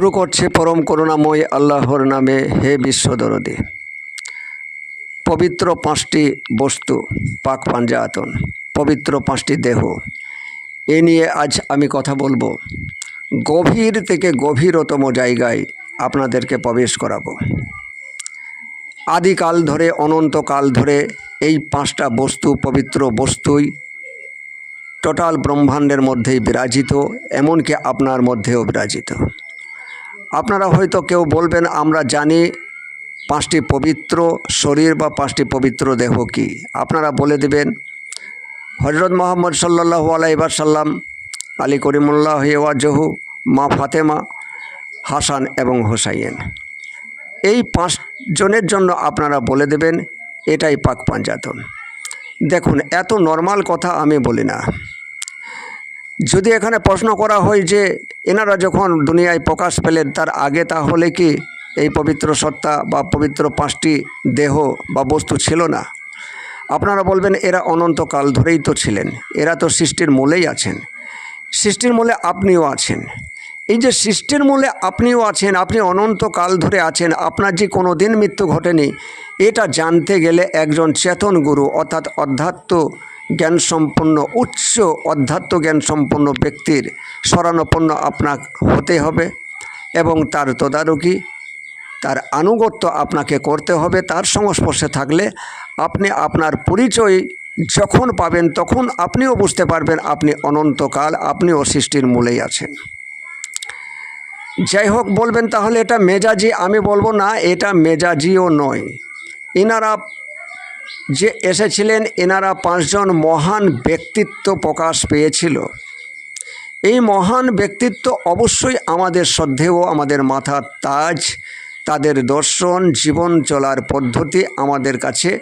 শুরু করছে পরম করুণাময় আল্লাহর নামে হে বিশ্বদরদে। পবিত্র পাঁচটি বস্তু, পাক পাঞ্জাতন, পবিত্র পাঁচটি দেহ। এ নিয়ে আজ আমি কথা বলব। গভীর থেকে গভীরতম জায়গায় আপনাদেরকে প্রবেশ করাবো। আদিকাল ধরে, অনন্তকাল ধরে এই পাঁচটা বস্তু, পবিত্র বস্তুই টোটাল ব্রহ্মাণ্ডের মধ্যেই বিরাজিত, এমনকি আপনার মধ্যেও বিরাজিত। আপনারা হয়তো কেউ বলবেন, আমরা জানি পাঁচটি পবিত্র শরীর বা পাঁচটি পবিত্র দেহ কি? আপনারা বলে দেবেন হজরত মোহাম্মদ সাল্লাহ আলাইসাল্লাম আলী করিমুল্লাহ ওয়াজহু, মা ফাতেমা, হাসান এবং হোসাইন। এই পাঁচজনের জন্য আপনারা বলে দেবেন, এটাই পাক পাঞ্জাতন। দেখুন, এত নর্মাল কথা আমি বলি না। যদি এখানে প্রশ্ন করা হয় যে এনারা যখন দুনিয়ায় প্রকাশ পেলেন, তার আগে তাহলে কি এই পবিত্র সত্তা বা পবিত্র পাঁচটি দেহ বা বস্তু ছিল না? আপনারা বলবেন, এরা অনন্তকাল ধরেই তো ছিলেন, এরা তো সৃষ্টির মূলেই আছেন। সৃষ্টির মূলে আপনিও আছেন। এই যে সৃষ্টির মূলে আপনিও আছেন, আপনি অনন্তকাল ধরে আছেন, আপনার যে কোনো দিন মৃত্যু ঘটেনি, এটা জানতে গেলে একজন চেতন গুরু, অর্থাৎ অধ্যাত্ম জ্ঞান সম্পন্ন উচ্চ অধ্যাত্ম জ্ঞান সম্পন্ন ব্যক্তির শরণাপন্ন আপনার হতে হবে এবং তার তদারকি, তার আনুগত্য আপনাকে করতে হবে। তার সংস্পর্শে থাকলে আপনি আপনার পরিচয় যখন পাবেন তখন আপনিও বুঝতে পারবেন আপনি অনন্তকাল আপনিও সৃষ্টির মূলেই আছেন। যাই হোক, বলবেন তাহলে এটা মেজাজি, আমি বলব না, এটা মেজাজিও নয়। এনারা যে এসেছিলেন এনারা পাঁচজন মহান ব্যক্তিত্ব প্রকাশ পেয়েছিল। এই মহান ব্যক্তিত্ব অবশ্যই আমাদের শ্রদ্ধেয়, আমাদের মাথার তাজ, তাদের দর্শন, জীবন চলার পদ্ধতি আমাদের কাছে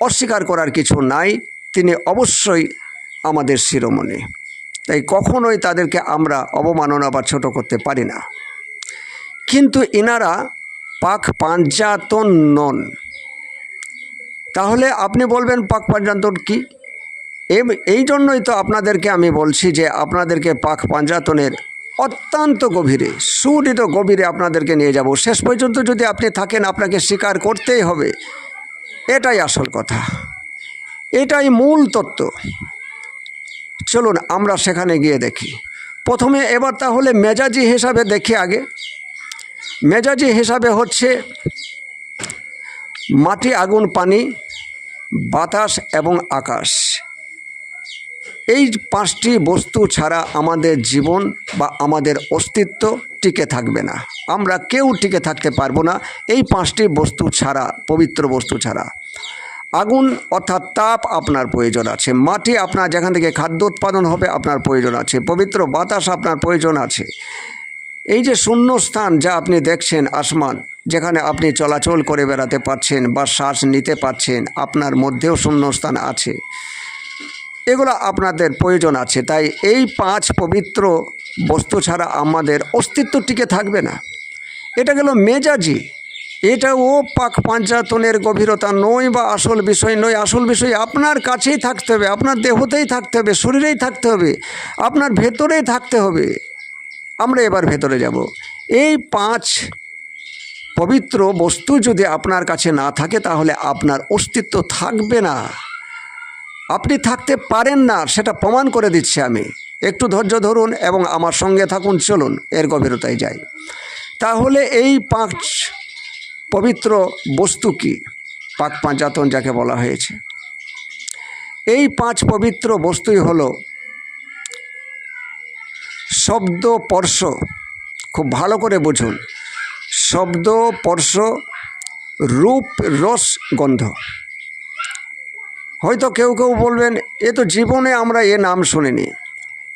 অস্বীকার করার কিছু নাই, তিনি অবশ্যই আমাদের শিরোমণি। তাই কখনোই তাদেরকে আমরা অবমাননা বা ছোট করতে পারি না। কিন্তু এনারা পাক পাঞ্জাতন নন। তাহলে আপনি বলবেন পাক পাঞ্জাতন কি? এই জন্যই তো আপনাদেরকে আমি বলছি যে আপনাদেরকে পাক পাঞ্জাতনের অত্যন্ত গভীরে সুদৃঢ় গভীরে আপনাদেরকে নিয়ে যাব। শেষ পর্যন্ত যদি আপনি থাকেন, আপনাকে স্বীকার করতেই হবে। এটাই আসল কথা। এটাই মূল তত্ত্ব। চলুন, আমরা সেখানে গিয়ে দেখি। প্রথমে এবার তাহলে মেজাজি হিসাবে দেখি আগে। মেজাজি হিসাবে হচ্ছে মাটি, আগুন, পানি, বাতাস এবং আকাশ। এই পাঁচটি বস্তু ছাড়া আমাদের জীবন বা আমাদের অস্তিত্ব টিকে থাকবে না। আমরা কেউ টিকে থাকতে পারব না এই পাঁচটি বস্তু ছাড়া, পবিত্র বস্তু ছাড়া। আগুন অর্থাৎ তাপ আপনার প্রয়োজন আছে, মাটি আপনার যেখান থেকে খাদ্য উৎপাদন হবে আপনার প্রয়োজন আছে, পবিত্র বাতাস আপনার প্রয়োজন আছে। এই যে শূন্যস্থান যা আপনি দেখছেন আসমান, যেখানে আপনি চলাচল করে বেড়াতে পারছেন বা শ্বাস নিতে পারছেন, আপনার মধ্যেও শূন্যস্থান আছে। এগুলো আপনাদের প্রয়োজন আছে। তাই এই পাঁচ পবিত্র বস্তু ছাড়া আমাদের অস্তিত্ব টিকে থাকবে না। এটা গেল মেজাজি। এটা ও পাক পাঞ্চাতনের গভীরতা নয় বা আসল বিষয় নয়। আসল বিষয় আপনার কাছেই থাকতে হবে, আপনার দেহতেই থাকতে হবে, শরীরেই থাকতে হবে, আপনার ভেতরেই থাকতে হবে। আমরা এবার ভেতরে যাব। এই পাঁচ পবিত্র বস্তু যদি আপনার কাছে না থাকে, তাহলে আপনার অস্তিত্ব থাকবে না। আপনি থাকতে পারেন না, সেটা প্রমাণ করে দিচ্ছি আমি। একটু ধৈর্য ধরুন এবং আমার সঙ্গে থাকুন, চলুন, এর গভীরতায় যাই। তাহলে এই পাঁচ পবিত্র বস্তু কি? পাক পাঁচাতন যাকে বলা হয়েছে। এই পাঁচ পবিত্র বস্তুই হলো শব্দ স্পর্শ, খুব ভালো করে বুঝুন। শব্দ স্পর্শ, রূপ, রস, গন্ধ। হয়তো কেউ কেউ বলবেন, এ তো জীবনে আমরা এ নাম শুনিনি।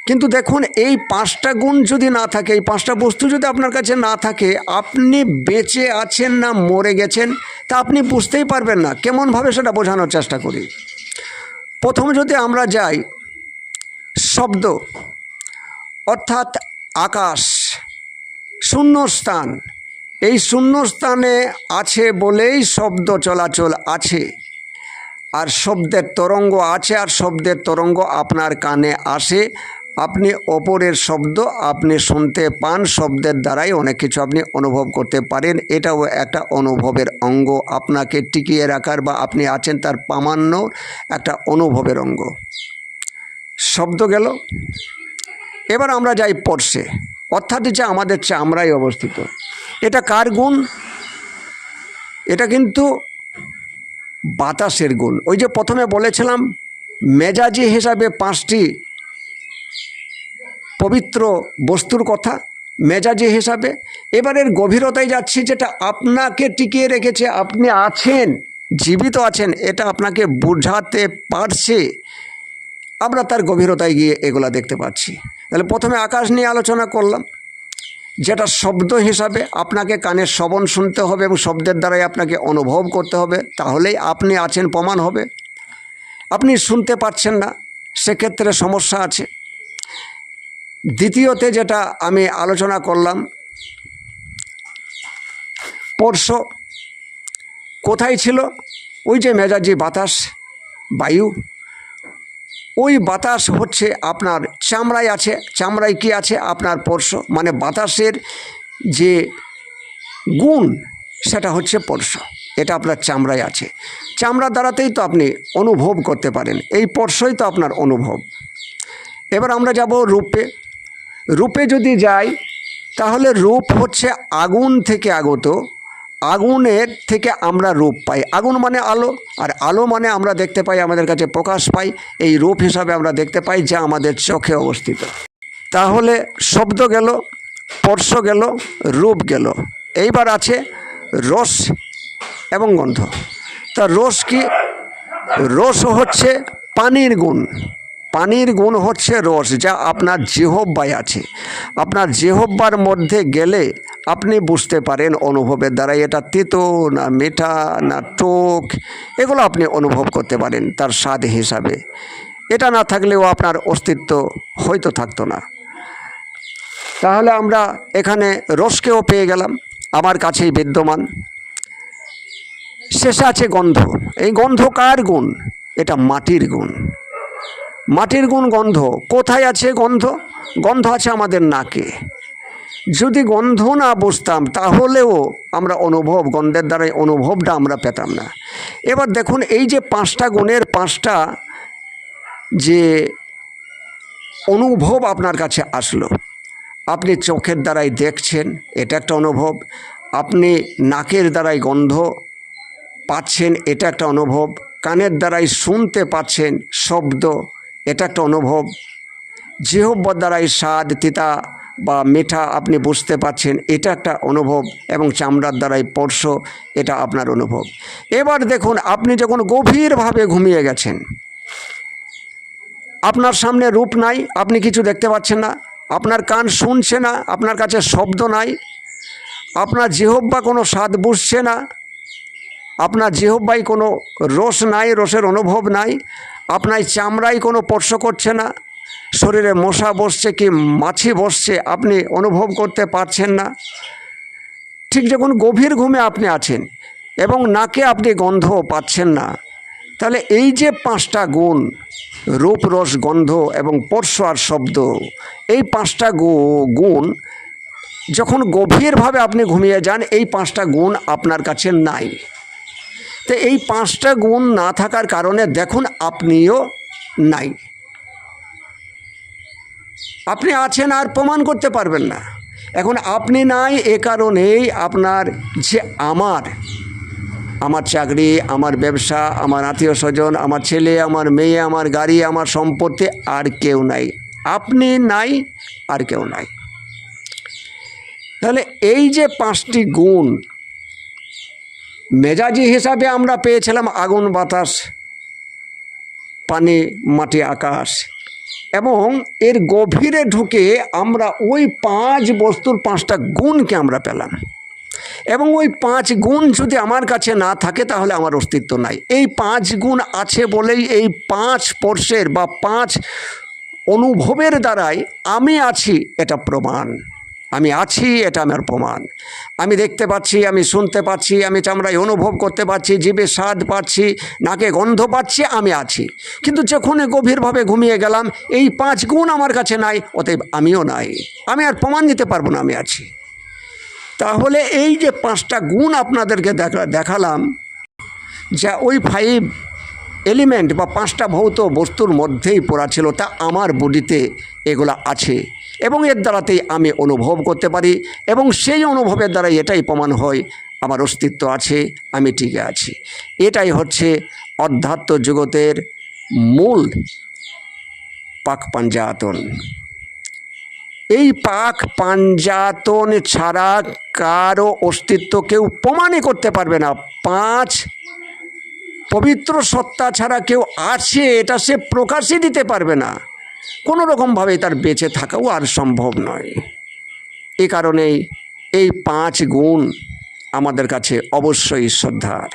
কিন্তু দেখুন, এই পাঁচটা গুণ যদি না থাকে, এই পাঁচটা বস্তু যদি আপনার কাছে না থাকে, আপনি বেঁচে আছেন না মরে গেছেন, তা আপনি বুঝতেই পারবেন না। কেমনভাবে সেটা বোঝানোর চেষ্টা করি। প্রথম যদি আমরা যাই, শব্দ। অর্থাৎ আকাশ, শূন্যস্থান। এই শূন্যস্থানে আছে বলেই শব্দ চলাচল আছে। আর শব্দের তরঙ্গ আছে আর শব্দের তরঙ্গ আপনার কানে আসে। আপনি ওপরের শব্দ আপনি শুনতে পান, শব্দের দ্বারাই অনেক কিছু আপনি অনুভব করতে পারেন। এটাও একটা অনুভবের অঙ্গ। আপনাকে টিকিয়ে রাখার বা আপনি আছেন তার প্রামাণ্য একটা অনুভবের অঙ্গ। শব্দ গেল। এবার আমরা যাই পর্শে অর্থাৎ যে আমাদের চামড়ায় অবস্থিত। এটা কার গুণ? এটা কিন্তু বাতাসের গুণ। ওই যে প্রথমে বলেছিলাম, মেজাজি হিসাবে পাঁচটি পবিত্র বস্তুর কথা, মেজাজি হিসাবে। এবারের গভীরতায় যাচ্ছি, যেটা আপনাকে টিকিয়ে রেখেছে, আপনি আছেন, জীবিত আছেন, এটা আপনাকে বোঝাতে পারছে। আমরা তার গভীরতায় গিয়ে এগুলা দেখতে পাচ্ছি। তাহলে প্রথমে আকাশ নিয়ে আলোচনা করলাম। যেটা শব্দ হিসাবে আপনাকে কানের শ্রবণ শুনতে হবে এবং শব্দের দ্বারাই আপনাকে অনুভব করতে হবে, তাহলেই আপনি আছেন, প্রমাণ হবে। আপনি শুনতে পাচ্ছেন না, সেক্ষেত্রে সমস্যা আছে। দ্বিতীয়তে যেটা আমি আলোচনা করলাম, স্পর্শ কোথায় ছিল? ওই যে মেজাজি বাতাস, বায়ু ওই বাতাস হচ্ছে আপনার, চামড়ায় আছে, চামড়ায় কি আছে? আপনার পরশ মানে বাতাসের যে গুণ, সেটা হচ্ছে পরশ এটা আপনার চামড়ায় আছে। চামড়া দ্বারাতেই তো আপনি অনুভব করতে পারেন। এই পর্শই তো আপনার অনুভব। এবার আমরা যাব রূপে। রূপে যদি যাই, তাহলে রূপ হচ্ছে আগুন থেকে আগত। আগুনের থেকে আমরা রূপ পাই। আগুন মানে আলো, আর আলো মানে আমরা দেখতে পাই, আমাদের কাছে প্রকাশ পাই। এই রূপ হিসাবে আমরা দেখতে পাই, যা আমাদের চোখে অবস্থিত। তাহলে শব্দ গেল, স্পর্শ গেল, রূপ গেল। এইবার আছে রস এবং গন্ধ। তা রস কি? রস হচ্ছে পানির গুণ। পানির গুণ হচ্ছে রস, যা আপনার জিহব্বায় আছে। আপনার জিহব্বার মধ্যে গেলে আপনি বুঝতে পারেন অনুভবের দ্বারা, এটা তেতো না মিঠা না টোক, এগুলো আপনি অনুভব করতে পারেন তার স্বাদ হিসাবে। এটা না থাকলেও আপনার অস্তিত্ব হয়তো থাকতো না। তাহলে আমরা এখানে রসকেও পেয়ে গেলাম, আমার কাছেই বিদ্যমান। শেষে আছে গন্ধ। এই গন্ধ কার গুণ? এটা মাটির গুণ। মাটির গুণ গন্ধ। কোথায় আছে গন্ধ? গন্ধ আছে আমাদের নাকে। যদি গন্ধ না বুঝতাম, তাহলেও আমরা অনুভব, গন্ধের দ্বারাই অনুভবটা আমরা পেতাম না। এবার দেখুন, এই যে পাঁচটা গুণের পাঁচটা যে অনুভব আপনার কাছে আসলো, আপনি চোখের দ্বারাই দেখছেন, এটা একটা অনুভব, আপনি নাকের দ্বারাই গন্ধ পাচ্ছেন, এটা একটা অনুভব, কানের দ্বারাই শুনতে পাচ্ছেন, শব্দ, এটা একটা অনুভব জিহব্বর দ্বারাই স্বাদ, তিতা বা মিঠা আপনি বুঝতে পাচ্ছেন এটা একটা অনুভব এবং চামড়ার দ্বারাই স্পর্শ, এটা আপনার অনুভব। এবার দেখুন, আপনি যখন গভীরভাবে ঘুমিয়ে গেছেন, আপনার সামনে রূপ নাই, আপনি কিছু দেখতে পাচ্ছেন না, আপনার কান শুনছে না, আপনার কাছে শব্দ নাই, আপনার জিহব্বা কোনো স্বাদ বুঝছে না, আপনার জিহব্বাই কোনো রস নাই, রসের অনুভব নাই, আপনার চামড়ায় কোনো স্পর্শ করছে না শরীরে মশা বসছে কি মাছি বসছে আপনি অনুভব করতে পারছেন না? ঠিক যখন গভীর ঘুমে আপনি আছেন এবং নাকে আপনি গন্ধ পাচ্ছেন না, তাহলে এই যে পাঁচটা গুণ রূপ রস গন্ধ এবং স্পর্শ আর শব্দ, এই পাঁচটা গুণ, যখন গভীরভাবে আপনি ঘুমিয়ে যান, এই পাঁচটা গুণ আপনার কাছে নাই। তো এই পাঁচটা গুণ না থাকার কারণে দেখুন আপনিও নাই। আপনি আছেন আর প্রমাণ করতে পারবেন না। এখন আপনি নাই এ কারণেই আপনার যে আমার আমার চাকরি, আমার ব্যবসা, আমার আত্মীয় স্বজন, আমার ছেলে, আমার মেয়ে, আমার গাড়ি, আমার সম্পত্তি আর কেউ নাই। আপনি নাই আর কেউ নাই। তাহলে এই যে পাঁচটি গুণ, মেজাজি হিসাবে আমরা পেয়েছিলাম আগুন, বাতাস, পানি, মাটি, আকাশ। এবং এর গভীরে ঢুকে আমরা ওই পাঁচ বস্তুর পাঁচটা গুণকে আমরা পেলাম। এবং ওই পাঁচ গুণ যদি আমার কাছে না থাকে, তাহলে আমার অস্তিত্ব নাই। এই পাঁচ গুণ আছে বলেই এই পাঁচ স্পর্শের বা পাঁচ অনুভবের দ্বারাই আমি আছি, এটা প্রমাণ। আমি আছি, এটা আমার প্রমাণ। আমি দেখতে পাচ্ছি, আমি শুনতে পাচ্ছি, আমি চামড়ায় অনুভব করতে পারছি জিভে স্বাদ পাচ্ছি, নাকে গন্ধ পাচ্ছি, আমি আছি। কিন্তু যখন গভীরভাবে ঘুমিয়ে গেলাম, এই পাঁচ গুণ আমার কাছে নাই, অতএব আমিও নাই। আমি আর প্রমাণ দিতে পারব না, আমি আছি। তাহলে এই যে পাঁচটা গুণ আপনাদেরকে দেখা, দেখালাম, যা ওই ফাইভ এলিমেন্ট বা পাঁচটা ভৌত বস্তুর মধ্যেই পড়া ছিল, তা আমার বডিতে এগুলো আছে। এবং এর দ্বারাতেই আমি অনুভব করতে পারি এবং সেই অনুভবের দ্বারা এটাই প্রমাণ হয়, আমার অস্তিত্ব আছে, আমি টিকে আছি। এটাই হচ্ছে অধ্যাত্ম জগতের মূল পাক পাঞ্জাতন। এই পাক পাঞ্জাতন ছাড়া কারও অস্তিত্ব কেউ প্রমাণই করতে পারবে না। পাঁচ পবিত্র সত্তা ছাড়া কেউ আছে, এটা সে প্রকাশই দিতে পারবে না। কোনো রকমভাবে তার বেঁচে থাকাও আর সম্ভব নয়। এ কারণেই এই পাঁচ গুণ আমাদের কাছে অবশ্যই শ্রদ্ধার।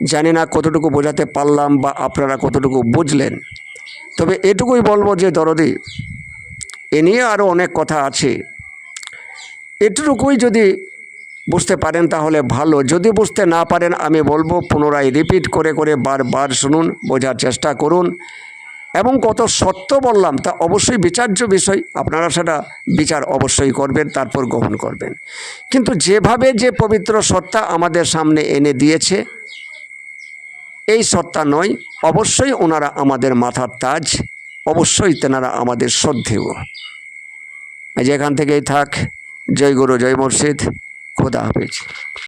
জানি না কতটুকু বোঝাতে পারলাম বা আপনারা কতটুকু বুঝলেন, তবে এটুকুই বলব যে দরদি, এ নিয়ে আরও অনেক কথা আছে। এটুকুই যদি বুঝতে পারেন তাহলে ভালো। যদি বুঝতে না পারেন, আমি বলব পুনরায় রিপিট করে করে বারবার শুনুন, বোঝার চেষ্টা করুন। এবং কত সত্য বললাম, তা অবশ্যই বিচার্য বিষয়, আপনারা সেটা বিচার অবশ্যই করবেন, তারপর গ্রহণ করবেন। কিন্তু যেভাবে যে পবিত্র সত্তা আমাদের সামনে এনে দিয়েছে, এই সত্তা নয়, অবশ্যই ওনারা আমাদের মাথার তাজ, অবশ্যই তেনারা আমাদের শ্রদ্ধেয় যেখান থেকেই থাক, জয় গুরু, জয় মসজিদ খোদা হাফিজ।